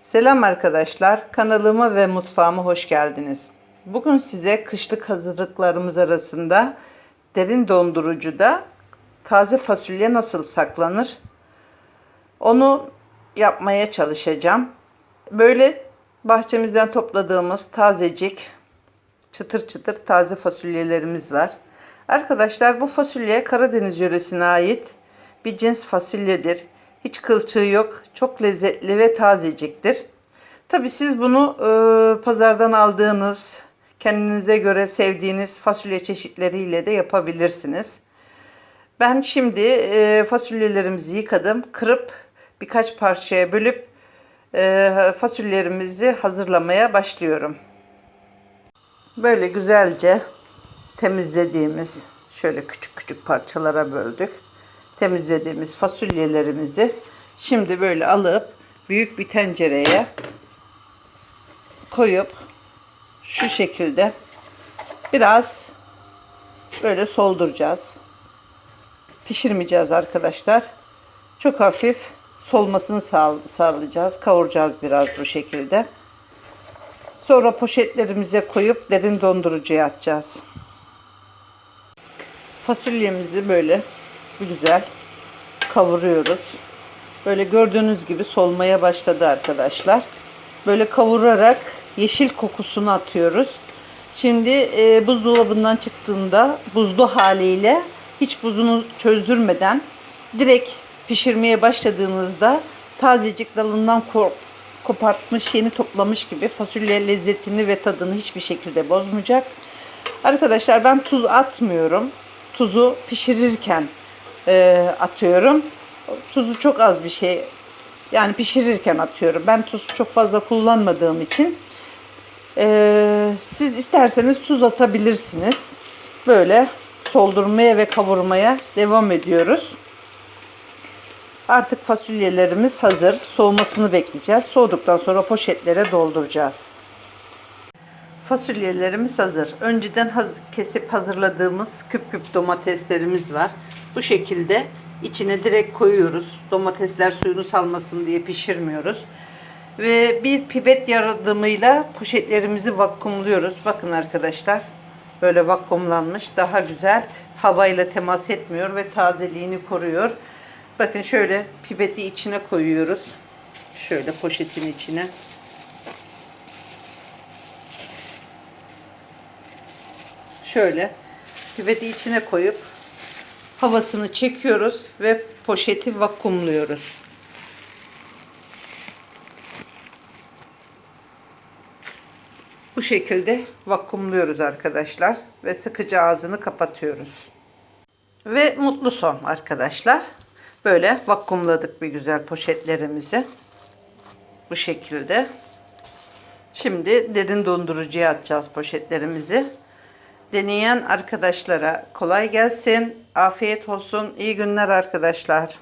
Selam arkadaşlar, kanalıma ve mutfağıma hoş geldiniz. Bugün size kışlık hazırlıklarımız arasında derin dondurucuda taze fasulye nasıl saklanır? Onu yapmaya çalışacağım. Böyle bahçemizden topladığımız tazecik, çıtır çıtır taze fasulyelerimiz var. Arkadaşlar bu fasulye Karadeniz yöresine ait bir cins fasulyedir. Hiç kılçığı yok. Çok lezzetli ve tazeciktir. Tabi siz bunu e, pazardan aldığınız, kendinize göre sevdiğiniz fasulye çeşitleriyle de yapabilirsiniz. Ben şimdi e, fasulyelerimizi yıkadım. Kırıp birkaç parçaya bölüp e, fasulyelerimizi hazırlamaya başlıyorum. Böyle güzelce temizlediğimiz şöyle küçük küçük parçalara böldük. Temizlediğimiz fasulyelerimizi şimdi böyle alıp büyük bir tencereye koyup şu şekilde biraz böyle solduracağız. Pişirmeyeceğiz arkadaşlar. Çok hafif solmasını sağlayacağız. Kavuracağız biraz bu şekilde. Sonra poşetlerimize koyup derin dondurucuya atacağız. Fasulyemizi böyle bir güzel kavuruyoruz. Böyle gördüğünüz gibi solmaya başladı arkadaşlar. Böyle kavurarak yeşil kokusunu atıyoruz. Şimdi e, buzdolabından çıktığında buzlu haliyle hiç buzunu çözdürmeden direkt pişirmeye başladığınızda tazecik dalından ko kopartmış, yeni toplamış gibi fasulye lezzetini ve tadını hiçbir şekilde bozmayacak. Arkadaşlar ben tuz atmıyorum. Tuzu pişirirken e, atıyorum. Tuzu çok az bir şey. Yani pişirirken atıyorum. Ben tuz çok fazla kullanmadığım için. E, siz isterseniz tuz atabilirsiniz. Böyle soldurmaya ve kavurmaya devam ediyoruz. Artık fasulyelerimiz hazır. Soğumasını bekleyeceğiz. Soğuduktan sonra poşetlere dolduracağız. Fasulyelerimiz hazır. Önceden haz kesip hazırladığımız küp küp domateslerimiz var. Bu şekilde içine direkt koyuyoruz. Domatesler suyunu salmasın diye pişirmiyoruz. Ve bir pipet yardımıyla poşetlerimizi vakumluyoruz. Bakın arkadaşlar. Böyle vakumlanmış. Daha güzel. Havayla temas etmiyor ve tazeliğini koruyor. Bakın şöyle pipeti içine koyuyoruz. Şöyle poşetin içine. Şöyle pipeti içine koyup havasını çekiyoruz ve poşeti vakumluyoruz. Bu şekilde vakumluyoruz arkadaşlar ve sıkıcı ağzını kapatıyoruz. Ve mutlu son arkadaşlar. Böyle vakumladık bir güzel poşetlerimizi. Bu şekilde. Şimdi derin dondurucuya atacağız poşetlerimizi. Deneyen arkadaşlara kolay gelsin. Afiyet olsun. İyi günler arkadaşlar.